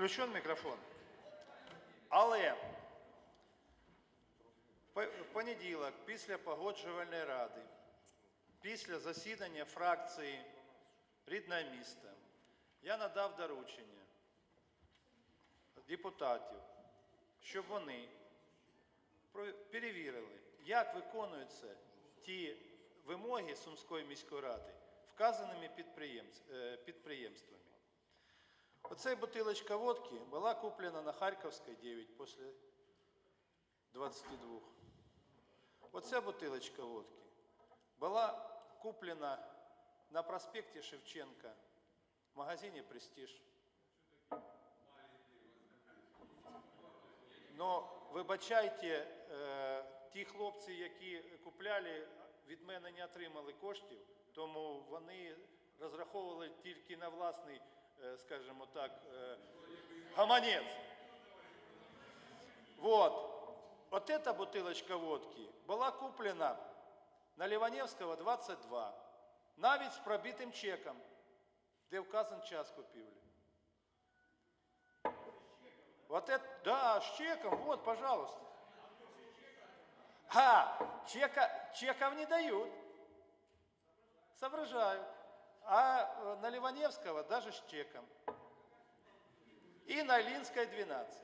Включен мікрофон. Але в понеділок, після погоджувальної ради, після засідання фракції рідне місто, я надав доручення депутатів, щоб вони перевірили, як виконуються ті вимоги Сумської міської ради вказаними е, підприємствами. Оця бутилочка водки була куплена на Харківській 9 після 22. Оця бутилочка водки була куплена на проспекті Шевченка в магазині Престиж. Но вибачайте, е, ті хлопці, які купляли, від мене не отримали коштів, тому вони розраховували тільки на власний, е, скажімо так, е, гаманець. Вот. Вот эта бутылочка водки была куплена на Ливаневского 22, навіть з пробитим чеком, де вказан час купівлі. Вот это, да, с чеком, вот, пожалуйста. А, чека, чеков не дают. Соображают. А э, на Ливаневского даже с чеком. И на Илинской 12.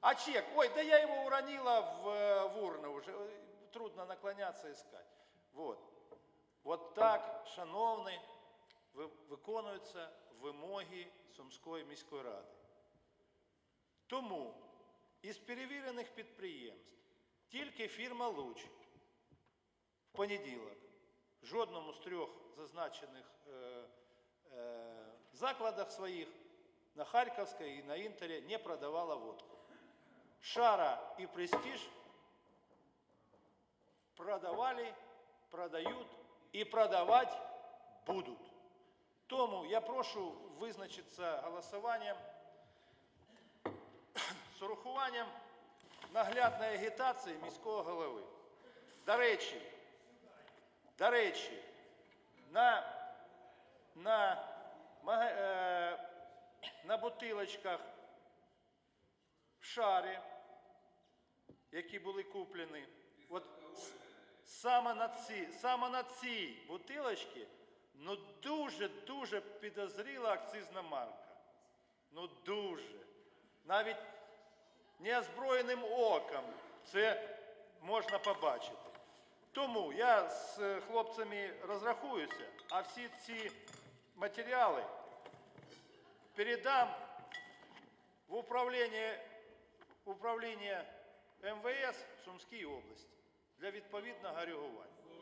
А чек, ой, да я его уронила в, э, в урну уже, э, трудно наклоняться искать. Вот. Вот так, шановні, виконуються вимоги Сумської міської ради. Тому із перевірених підприємств тільки фірма Луч в понеділок жодному з трьох зазначених е, е, закладах своїх на Харківській і на Інтері не продавала водку. Шара і Престиж продавали, продають і продавати будуть. Тому я прошу визначитися голосуванням з урахуванням наглядної агітації міського голови. До речі, до речі, на, на, е, на бутилочках в шарі, які були куплені, от саме на ці, саме на цій бутилочці, ну дуже-дуже підозріла акцизна марка. Ну дуже. Навіть неозброєним оком це можна побачити. Тому я з е, хлопцями розрахуюся, а всі ці матеріали передам в управління, управління МВС Сумській області для відповідного реагування.